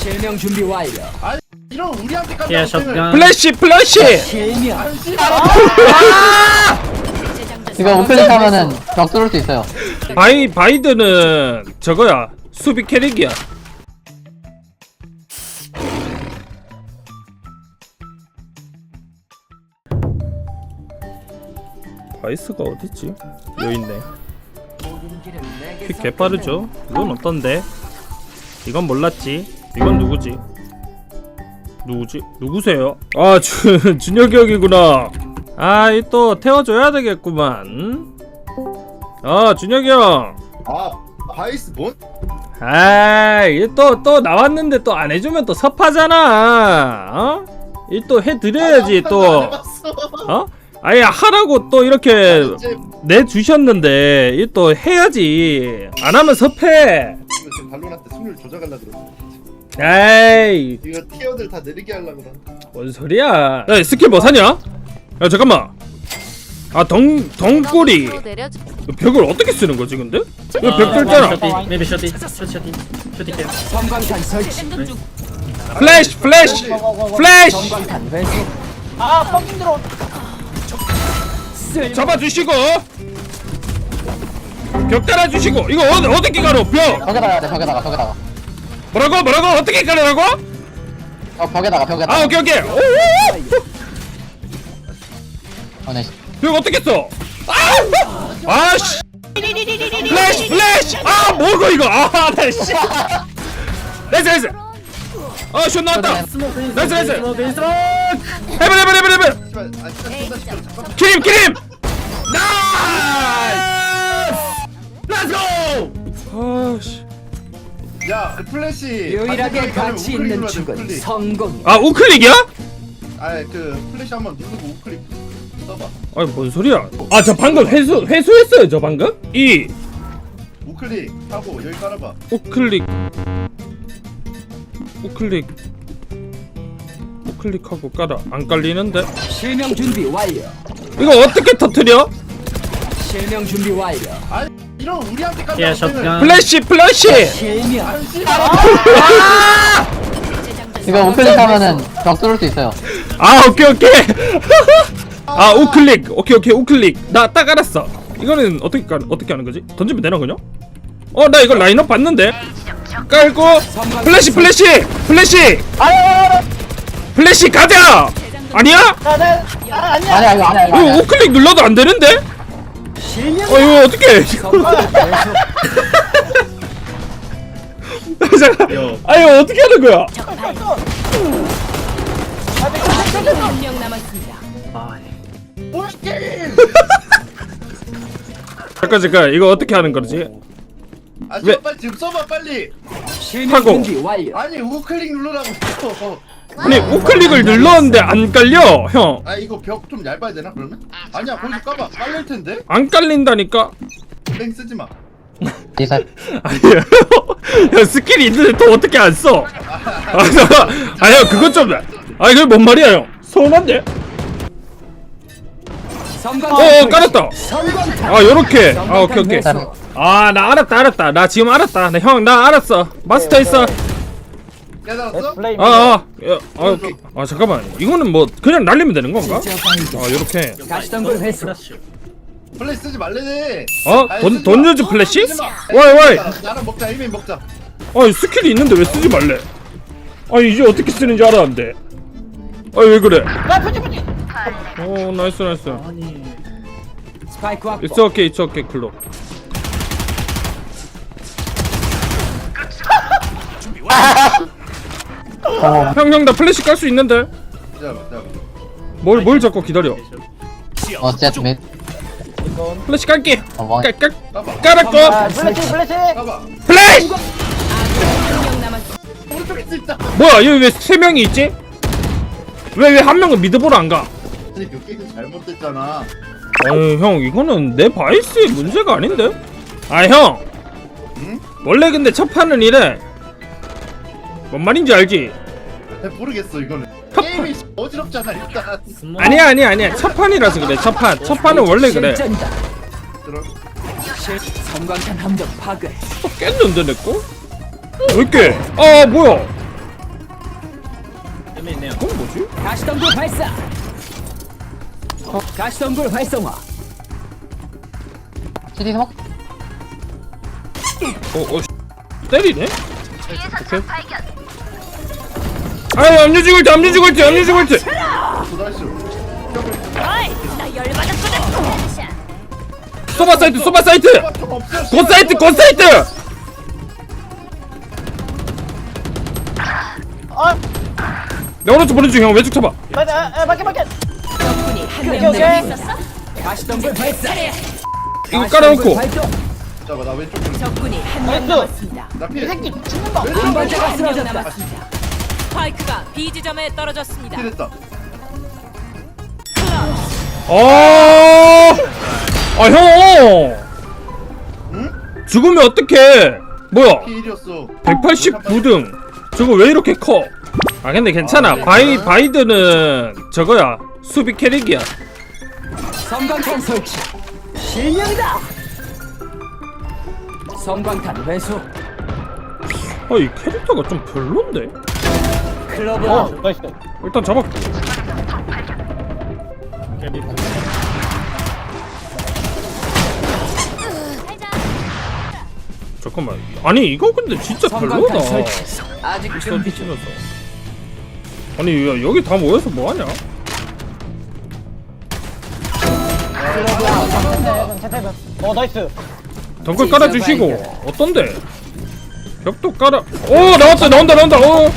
실명 준비 완료. 이런 우리한테까지 야, 없으면 샷건. 플래시 플래시 실명. 아유, 씨발. 이거 우클릭 하면은 벽 뚫을 수 있어요. 바이 바이드는 저거야 수비 캐릭이야 바이스가 어딨지? 여기 있네 픽 개빠르죠? 이건 어떤데? 이건 몰랐지 이건 누구지? 누구지? 누구세요? 아 주, 준혁이 형이구나 아 이 또 태워줘야 되겠구만 아 준혁이 형 아, 바이스 뭔? 아이 또또 나왔는데 또 안 해주면 또 섭하잖아 어? 이 또 해드려야지 또 어? 아예 하라고 또 이렇게 이제 내주셨는데 이 또 해야지 안 하면 섭해 지금 발로란트 승률 조작하려 그러고 에이 이거 티어들 다 느리게 하려 그러. 뭔 소리야 야 스킬 뭐 사냐? 야 잠깐만 아덩 덩꼬리 내려주. 벽을 어떻게 쓰는 거지 근데? 이거 아, 벽 뚫잖아 maybe 셔티, 셔티, 셔티, 셔티 캠. 섬광탄 설치. 플래시 플래시 플래시 섬광탄 회수. 잡아주시고 벽 달아주시고 이거 어, 어떻게 가로 벽 해야 돼, 벽에다가, 벽에다가. 뭐라고? 뭐라고? 어떻게 가려고? 어, 벽에다가, 벽에다가. 아 오케이 오케이. 오, 어, 네. 벽 어떻게 써? 아! 아씨. 플래시 플래시. 아 뭐고 이거? 아나씨. 나이스 나이스. 아슛 나왔다. 나이스 나이스. 해볼 해볼 해볼 해볼 씨발, 아. 키림 키림. 나 야, 그 플래시. 유일하게 가치 우클릭 있는 죽은 우클릭. 성공. 아 우클릭이야? 아, 그 플래시 한번 누르고 우클릭 써봐. 아니 뭔 소리야 아 저 방금 회수 회수했어요 저 방금 이 우클릭 하고 여기 깔아봐. 우클릭 우클릭 우클릭하고 깔아 안 깔리는데 실명 준비 완료. 이거 어떻게 터트려? 실명 준비 완료. 아, 이 런 우리한테까지 야, 없으면 샷건. 플래시 플래시! 씨발. 이거 우클릭 하면은 벽 뚫을 수 있어요. 아 오케이 오케이. 아 우클릭. 오케이 오케이 우클릭. 나 딱 알았어. 이거는 어떻게 깔 어떻게 하는 거지? 던지면 되나 그냥? 어 나 이거 라인업 봤는데. 깔고. 플래시 플래시! 플래시! 플래시 가자! 아니야? 아니야, 이거 아니야, 이거 아니야. 우클릭 눌러도 안 되는데 실명. 어 이거 회수. 잠깐 아 이거 어떻게 하는 거야 한명 남았습니다. 아, 잠깐 잠깐 이거 어떻게 하는 거지 아, 왜? 씨발, 빨리 써봐, 빨리. 하고. 아니, 우클릭 누르라고. 아니 우클릭을 눌렀는데 안 깔려 형안 아, 이거 벽 좀 얇아야 되나, 그러면? 아니야, 거기서 까봐. 깔릴 텐데? 깔린다니까 땡 쓰지 마. 아니야 야 스킬이 있는데 또 어떻게 안 써? 아 잠깐 아니야 그것 좀 아니 그게 뭔 말이야 형 서운한데? 어 설치. 깔았다. 아 요렇게 아 오케이 오케이. 아 나 알았다 알았다 나 지금 알았다 형나 알았어 마스터 있어 깨달았어? 아아 아, 아, 오케이. 아 잠깐만 이거는 뭐 그냥 날리면 되는 건가? 아 요렇게 가시던 걸 회수. 플래시. 플래시 쓰지 말래네. 어? 아니, 돈, 쓰지 돈 마. 유즈 플래시? 쓰지 마. 와이 와이 나랑 먹자, 이미 먹자. 아니 스킬이 있는데 왜 쓰지 말래? 아니 이제 어떻게 쓰는지 알았는데 아니 왜 그래? 오 나이스 나이스 스파이크 확보. It's okay it's okay 클로 형형 나 플래시 깔 수 있는데 기다려봐, 기다려봐. 뭘 뭘 자꾸 기다려 어, 제트 밋. 플래시 깔게 어, 원. 깔깔 까봐. 깔았고 까봐. 플래시 한명 남았습니다. 오른쪽에 있 있다. 뭐야 여기 왜 세 명이 있지? 왜 왜 한 명은 미드보러 안 가? 아니, 그 게임 잘못됐잖아. 아니 형 이거는 내 바이스의 문제가 아닌데? 아 형 응? 원래 근데 첫 판은 이래 뭔 말인지 알지? 잘 모르겠어, 이거는. 첫 게임이 어지럽잖아, 일단. 스모. 아니야 아니야 아니야 첫 판이라서 그래 첫판 첫 판은 원래 그래 실전이다. 들어. 실 섬광탄 함정 파괴. 깼는데 내꺼? 왜 이렇게 아 뭐야 가시덤불 발사. 가시덤불 활성화. 스모크 어, 어, 때리네? 오케이. 아이, 압류 죽을 때, 압류 죽을 때, 압류 죽을 때! 소바 사이트, 소바 사이트! 곧 사이트, 곧 사이트! 내 오른쪽 보내줘, 형. 왼쪽 쳐봐. 적군이 한명 남았습니다. 가시덤불 발사. 이거 깔아놓고. 잠깐만 나 왼쪽 좀. 적군이 한 명 남았습니다. 나 피해. 운반자가 한명 쓰러졌다. 남았습니다. 스파이크가 B 지점에 떨어졌습니다. 피했다. 아, 아, 형! 응? 죽으면 어떡해? 뭐야? 피일이었어. 189등. 저거 왜 이렇게 커? 아, 근데 괜찮아. 바이, 바이드는 저거야. 수비 캐릭이야. 섬광탄 설치. 실명이다. 섬광탄 회수. 아, 이 캐릭터가 좀 별론데? 클로브. 일단 잡아. 잠깐만. 아니 이거 근데 진짜 별로다. 설치. 아직 준비 중. 서 아니 야, 여기 다 모여서 뭐 하냐? 어 나이스 덩굴 깔아주시고 어떤데? 벽도 깔아. 오 나왔다 나온다 나온다. 나이스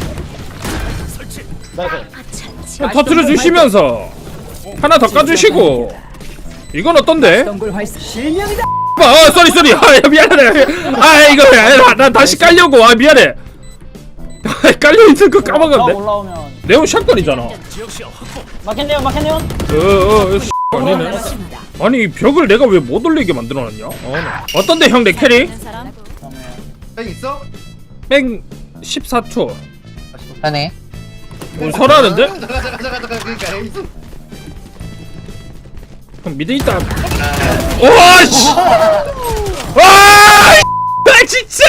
그냥 터트려 주시면서 하나 더 까주시고 이건 어떤데? 실명이다. 아 쏘리 쏘리. 아 야, 미안해. 아 이거 야, 나 다시 깔려고. 아 미안해. 깔려 있는 거 나 까먹었네. 올라오면 네온 샷건이잖아. 마켓네요 마켓네요 어어 아니네. 아니 이 벽을 내가 왜 못 올리게 만들어놨냐? 어, 나. 어떤데 형 내 캐리? 땡 있어? 뺑 14초. 편해 뭐 설하는데? 잠깐 잠깐 잠깐 잠깐 그러니까 에이스. 미드 있다. 와 씨. 와 아, 진짜.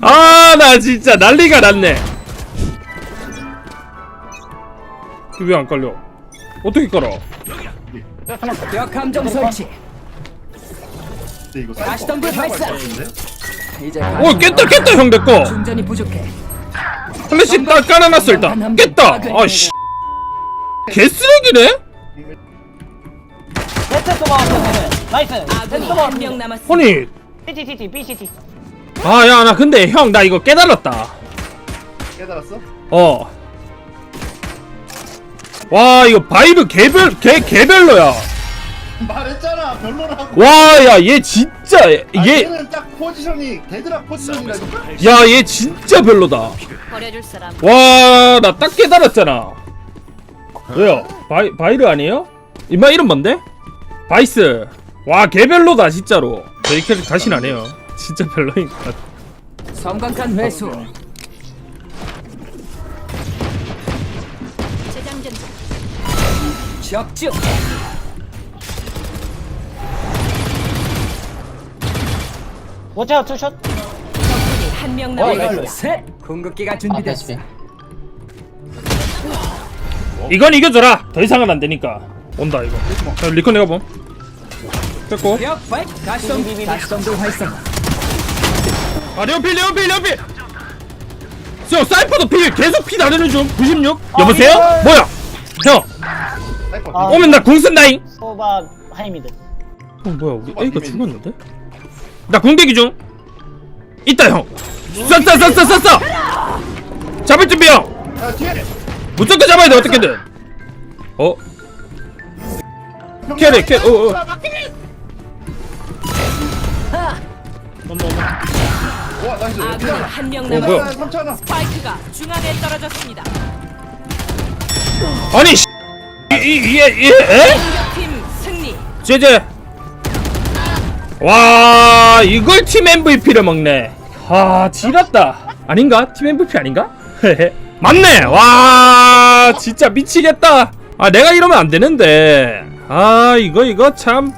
아 나 진짜 난리가 났네. 왜 안 깔려? 어떻게 깔아? 벽 함정 설치. 근데 이거 가시덤불 발사. 이제 오 깼다 깼다 형내 거. 충전이 부족해. 플래시 딱 깔아놨어 일단. 깼다. 아씨. 개쓰레기네? 나이스 아군이 한명. 아니 CTTT BCT 아 야 나 근데 형 나 이거 깨달았다. 깨달았어? 어. 와 이거 바이브 개별 개 개별로야. 말했잖아 별로라고. 와 야 얘 진짜 아, 얘 얘는 딱 포지션이 데드락 포지션이라니까. 야 얘 진짜 별로다. 버려줄 사람. 와 나 딱 깨달았잖아. 왜요? 바이 바이르 아니에요? 이마 이름 뭔데? 바이스. 와 개별로다 진짜로. 저 이 캐릭 다신 안 해요. 진짜 별로인 것 같아. 섬광탄 회수. 적중. 워치아웃 투샷 적군이 한명 둘, 남았습니다. 셋. 궁극기가 아 준비됐어. PHP 이건 이겨줘라. 더 이상은 안 되니까. 온다 이거. 자, 리콘 내가 봄. 됐고. 가시덤 활성화. 아 레온필 레온필 레온필. 형 사이퍼도 필 계속 피 나르는 중. 96. 여보세요? 이걸. 뭐야? 형 사이퍼. 아. 오면 나 궁 쓴다잉. 소바 하이미드 어 뭐야 우리 A가 죽었는데? 나 궁대기 중 있다 형 쐈어 쐈어 쐈어 잡을 준비 형 야 뒤에. 무조건 잡아야 돼 어떻게든 어? 캐리 캐 어어 와 나이스. 아군이 한명 어, 뭐야? 스파이크가 중앙에 떨어졌습니다. 아니 씨. 이이이에 에? 팀 승리. 제제 와 이걸 팀 MVP를 먹네 아 지렸다 아닌가? 팀 MVP 아닌가? 맞네 와 진짜 미치겠다 아 내가 이러면 안 되는데 아 이거 이거 참